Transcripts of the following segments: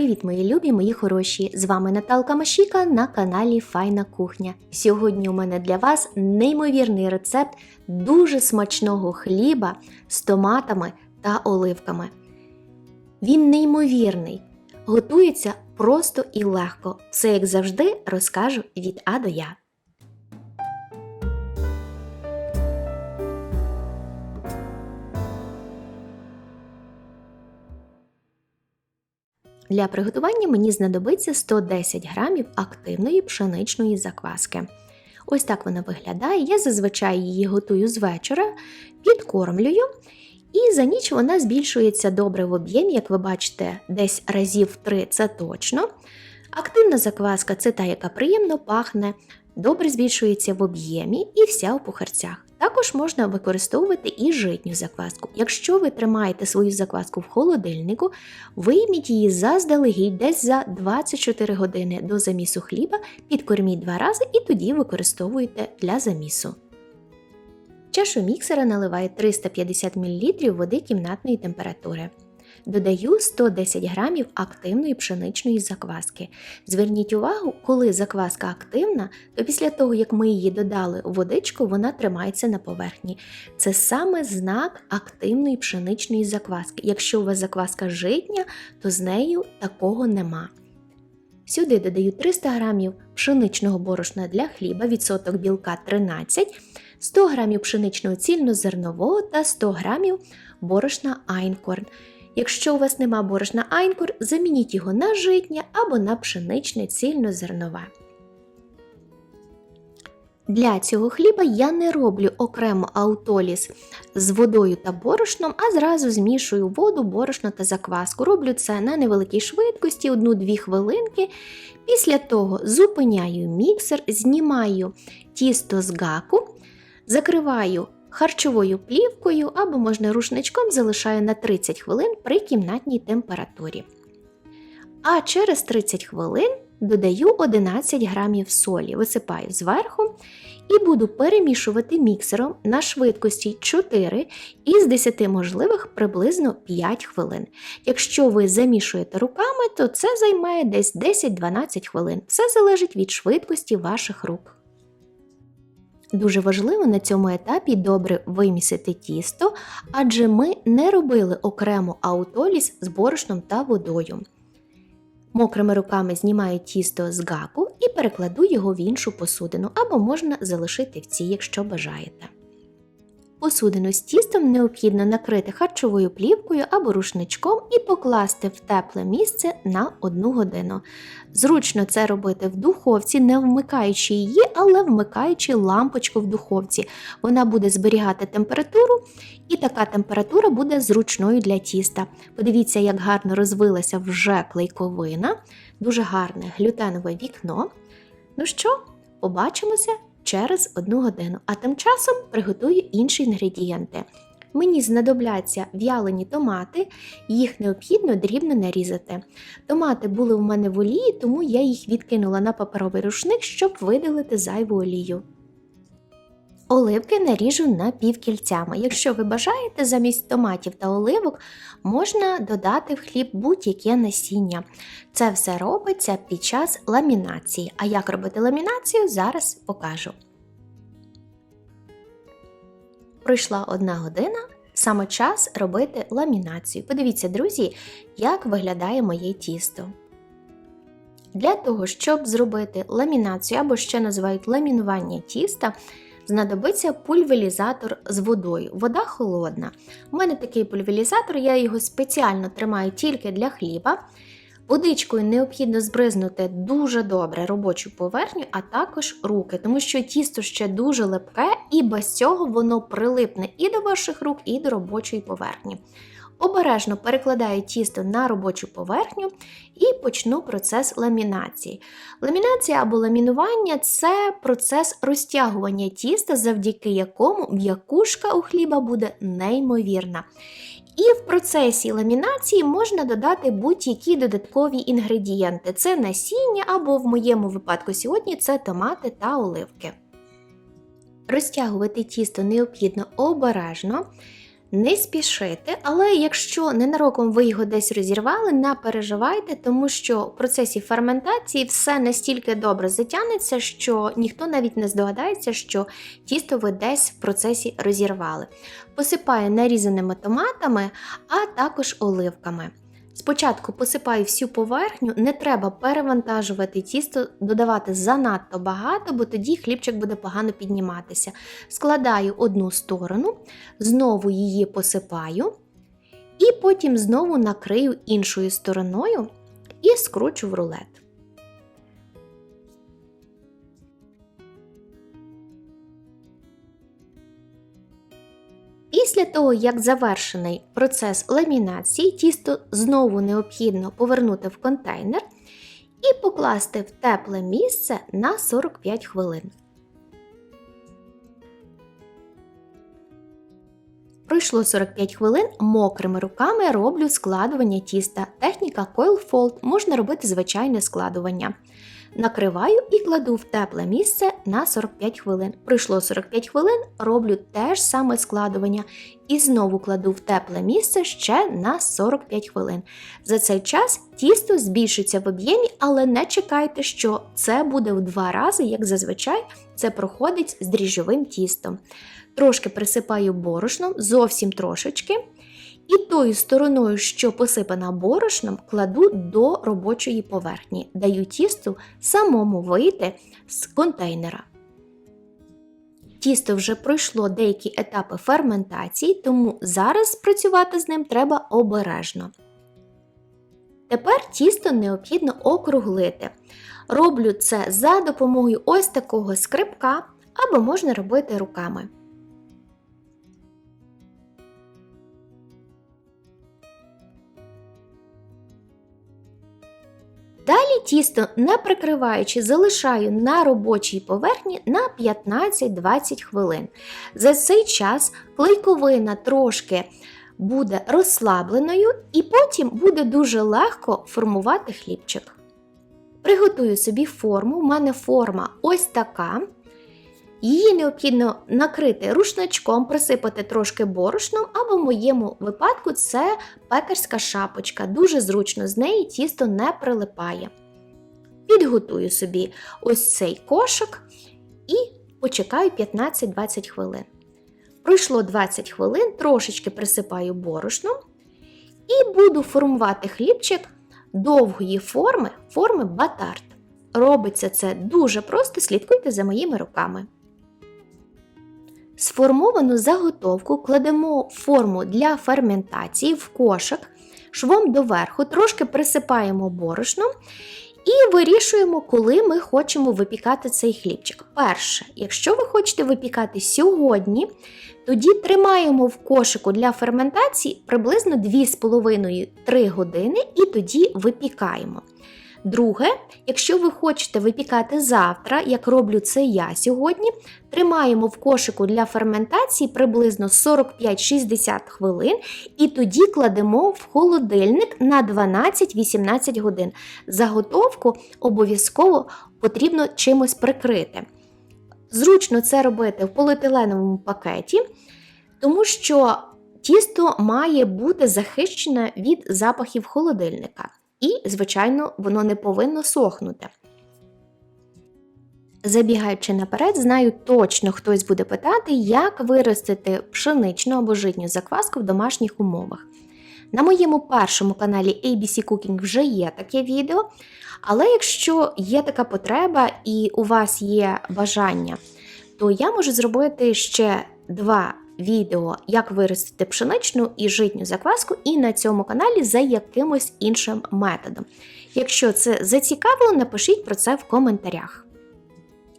Привіт, мої любі, мої хороші! З вами Наталка Машіка на каналі Файна Кухня. Сьогодні у мене для вас неймовірний рецепт дуже смачного хліба з томатами та оливками. Він неймовірний, готується просто і легко. Все, як завжди, розкажу від А до Я. Для приготування мені знадобиться 110 грамів активної пшеничної закваски. Ось так вона виглядає. Я зазвичай її готую з вечора, підкормлюю, і за ніч вона збільшується добре в об'ємі, як ви бачите, десь разів 3 це точно. Активна закваска це та, яка приємно пахне, добре збільшується в об'ємі і вся у пухарцях. Також можна використовувати і житню закваску. Якщо ви тримаєте свою закваску в холодильнику, вийміть її заздалегідь десь за 24 години до замісу хліба, підкорміть два рази і тоді використовуйте для замісу. Чашу міксера наливає 350 мл води кімнатної температури. Додаю 110 грамів активної пшеничної закваски. Зверніть увагу, коли закваска активна, то після того, як ми її додали у водичку, вона тримається на поверхні. Це саме знак активної пшеничної закваски. Якщо у вас закваска житня, то з нею такого нема. Сюди додаю 300 грамів пшеничного борошна для хліба, відсоток білка 13, 100 грамів пшеничного цільнозернового та 100 грамів борошна Айнкорн. Якщо у вас нема борошна Айнкор, замініть його на житнє або на пшеничне цільнозернове. Для цього хліба я не роблю окремо аутоліз з водою та борошном, а зразу змішую воду, борошно та закваску. Роблю це на невеликій швидкості, 1-2 хвилинки. Після того зупиняю міксер, знімаю тісто з гаку, закриваю харчовою плівкою або можна рушничком залишаю на 30 хвилин при кімнатній температурі. А через 30 хвилин додаю 11 грамів солі, висипаю зверху і буду перемішувати міксером на швидкості 4 із 10 можливих приблизно 5 хвилин. Якщо ви замішуєте руками, то це займає десь 10-12 хвилин. Все залежить від швидкості ваших рук. Дуже важливо на цьому етапі добре вимісити тісто, адже ми не робили окремо аутоліз з борошном та водою. Мокрими руками знімаю тісто з гаку і перекладу його в іншу посудину, або можна залишити в цій, якщо бажаєте. Посудину з тістом необхідно накрити харчовою плівкою або рушничком і покласти в тепле місце на 1 годину. Зручно це робити в духовці, не вмикаючи її, але вмикаючи лампочку в духовці. Вона буде зберігати температуру, і така температура буде зручною для тіста. Подивіться, як гарно розвилася вже клейковина, дуже гарне глютенове вікно. Ну що, побачимося через 1 годину, а тим часом приготую інші інгредієнти. Мені знадобляться в'ялені томати, їх необхідно дрібно нарізати. Томати були у мене в олії, тому я їх відкинула на паперовий рушник, щоб видалити зайву олію. Оливки наріжу напівкільцями. Якщо ви бажаєте, замість томатів та оливок можна додати в хліб будь-яке насіння. Це все робиться під час ламінації. А як робити ламінацію, зараз покажу. Пройшла одна година, саме час робити ламінацію. Подивіться, друзі, як виглядає моє тісто. Для того, щоб зробити ламінацію або ще називають ламінування тіста, знадобиться пульверізатор з водою. Вода холодна. У мене такий пульверізатор, я його спеціально тримаю тільки для хліба. Водичкою необхідно збризнути дуже добре робочу поверхню, а також руки, тому що тісто ще дуже липке, і без цього воно прилипне і до ваших рук, і до робочої поверхні. Обережно перекладаю тісто на робочу поверхню і почну процес ламінації. Ламінація або ламінування це процес розтягування тіста, завдяки якому м'якушка у хліба буде неймовірна. І в процесі ламінації можна додати будь-які додаткові інгредієнти. Це насіння, або в моєму випадку сьогодні це томати та оливки. Розтягувати тісто необхідно обережно. Не спішити, але якщо ненароком ви його десь розірвали, не переживайте, тому що в процесі ферментації все настільки добре затягнеться, що ніхто навіть не здогадається, що тісто ви десь в процесі розірвали. Посипаю нарізаними томатами, а також оливками. Спочатку посипаю всю поверхню, не треба перевантажувати тісто, додавати занадто багато, бо тоді хлібчик буде погано підніматися. Складаю одну сторону, знову її посипаю, і потім знову накрию іншою стороною і скручу в рулет. Після того, як завершений процес ламінації, тісто знову необхідно повернути в контейнер і покласти в тепле місце на 45 хвилин. Пройшло 45 хвилин, мокрими руками роблю складування тіста. Техніка Coil Fold можна робити звичайне складування. Накриваю і кладу в тепле місце на 45 хвилин. Пройшло 45 хвилин, роблю те ж саме складування і знову кладу в тепле місце ще на 45 хвилин. За цей час тісто збільшиться в об'ємі, але не чекайте, що це буде в два рази, як зазвичай це проходить з дріжджовим тістом. Трошки присипаю борошном, зовсім трошечки. І тою стороною, що посипана борошном, кладу до робочої поверхні, даю тісту самому вийти з контейнера. Тісто вже пройшло деякі етапи ферментації, тому зараз працювати з ним треба обережно. Тепер тісто необхідно округлити. Роблю це за допомогою ось такого скрипка або можна робити руками. Далі тісто, не прикриваючи, залишаю на робочій поверхні на 15-20 хвилин. За цей час клейковина трошки буде розслабленою і потім буде дуже легко формувати хлібчик. Приготую собі форму, у мене форма ось така. Її необхідно накрити рушничком, присипати трошки борошном, або в моєму випадку це пекарська шапочка. Дуже зручно, з неї тісто не прилипає. Підготую собі ось цей кошик і почекаю 15-20 хвилин. Пройшло 20 хвилин, трошечки присипаю борошном і буду формувати хлібчик довгої форми, форми батарт. Робиться це дуже просто, слідкуйте за моїми руками. Сформовану заготовку кладемо форму для ферментації в кошик, швом доверху, трошки присипаємо борошном і вирішуємо, коли ми хочемо випікати цей хлібчик. Перше, якщо ви хочете випікати сьогодні, тоді тримаємо в кошику для ферментації приблизно 2,5-3 години і тоді випікаємо. Друге, якщо ви хочете випікати завтра, як роблю це я сьогодні, тримаємо в кошику для ферментації приблизно 45-60 хвилин і тоді кладемо в холодильник на 12-18 годин. Заготовку обов'язково потрібно чимось прикрити. Зручно це робити в поліетиленовому пакеті, тому що тісто має бути захищене від запахів холодильника. І, звичайно, воно не повинно сохнути. Забігаючи наперед, знаю точно хтось буде питати, як виростити пшеничну або житню закваску в домашніх умовах. На моєму першому каналі ABC Cooking вже є таке відео. Але якщо є така потреба і у вас є бажання, то я можу зробити ще два відео, як виростити пшеничну і житню закваску, і на цьому каналі за якимось іншим методом. Якщо це зацікавило, напишіть про це в коментарях.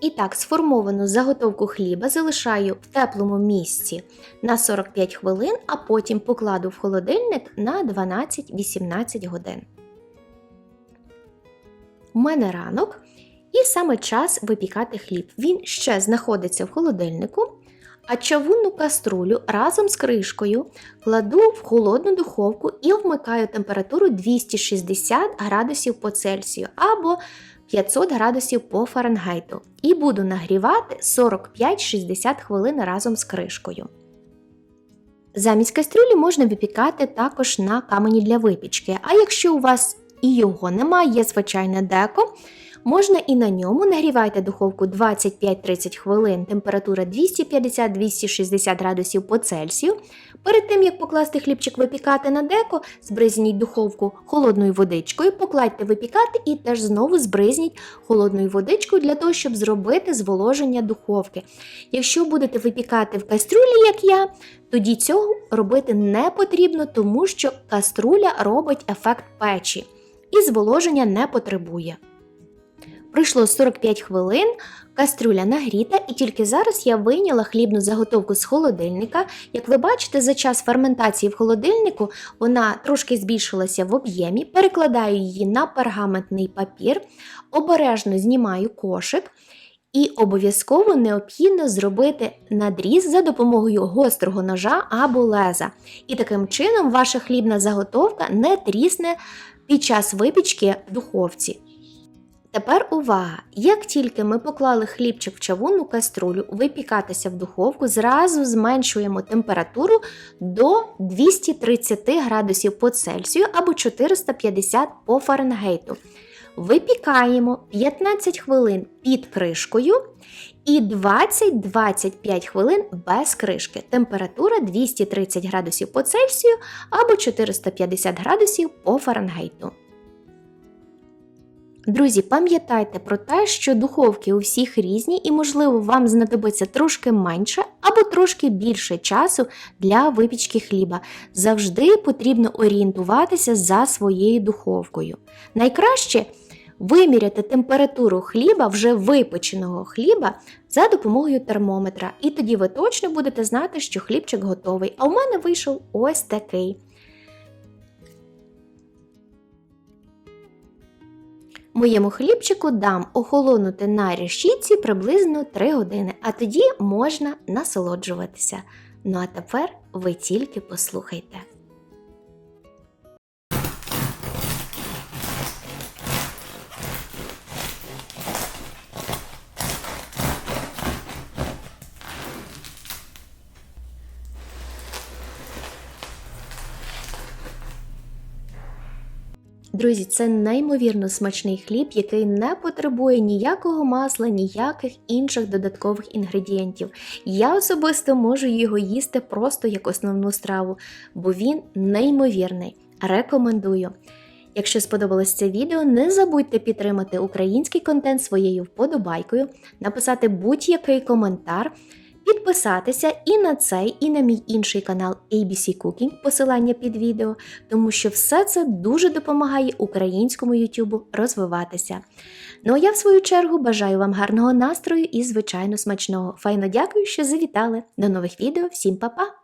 І так, сформовану заготовку хліба залишаю в теплому місці на 45 хвилин, а потім покладу в холодильник на 12-18 годин. У мене ранок, і саме час випікати хліб. Він ще знаходиться в холодильнику а чавунну каструлю разом з кришкою кладу в холодну духовку і вмикаю температуру 260 градусів по Цельсію або 500 градусів по Фаренгейту. І буду нагрівати 45-60 хвилин разом з кришкою. Замість кастрюлі можна випікати також на камені для випічки. А якщо у вас і його немає, є звичайне деко, можна і на ньому нагрівайте духовку 25-30 хвилин, температура 250-260 градусів по Цельсію. Перед тим, як покласти хлібчик випікати на деко, збризніть духовку холодною водичкою, покладьте випікати і теж знову збризніть холодною водичкою для того, щоб зробити зволоження духовки. Якщо будете випікати в кастрюлі, як я, тоді цього робити не потрібно, тому що каструля робить ефект печі і зволоження не потребує. Пройшло 45 хвилин, кастрюля нагріта, і тільки зараз я вийняла хлібну заготовку з холодильника. Як ви бачите, за час ферментації в холодильнику вона трошки збільшилася в об'ємі, перекладаю її на пергаментний папір, обережно знімаю кошик. І обов'язково необхідно зробити надріз за допомогою гострого ножа або леза. І таким чином ваша хлібна заготовка не трісне під час випічки в духовці. Тепер увага! Як тільки ми поклали хлібчик в чавунну каструлю, випікатися в духовку, зразу зменшуємо температуру до 230 градусів по Цельсію або 450 по Фаренгейту. Випікаємо 15 хвилин під кришкою і 20-25 хвилин без кришки. Температура 230 градусів по Цельсію або 450 градусів по Фаренгейту. Друзі, пам'ятайте про те, що духовки у всіх різні, і, можливо, вам знадобиться трошки менше або трошки більше часу для випічки хліба. Завжди потрібно орієнтуватися за своєю духовкою. Найкраще виміряти температуру хліба, вже випеченого хліба, за допомогою термометра. І тоді ви точно будете знати, що хлібчик готовий. А у мене вийшов ось такий. Моєму хлібчику дам охолонути на решітці приблизно 3 години, а тоді можна насолоджуватися. Ну а тепер ви тільки послухайте. Друзі, це неймовірно смачний хліб, який не потребує ніякого масла, ніяких інших додаткових інгредієнтів. Я особисто можу його їсти просто як основну страву, бо він неймовірний. Рекомендую. Якщо сподобалось це відео, не забудьте підтримати український контент своєю вподобайкою, написати будь-який коментар. Підписатися і на цей, і на мій інший канал ABC Cooking, посилання під відео, тому що все це дуже допомагає українському YouTube розвиватися. Ну а я, в свою чергу, бажаю вам гарного настрою і, звичайно, смачного. Файно дякую, що завітали. До нових відео, всім па-па!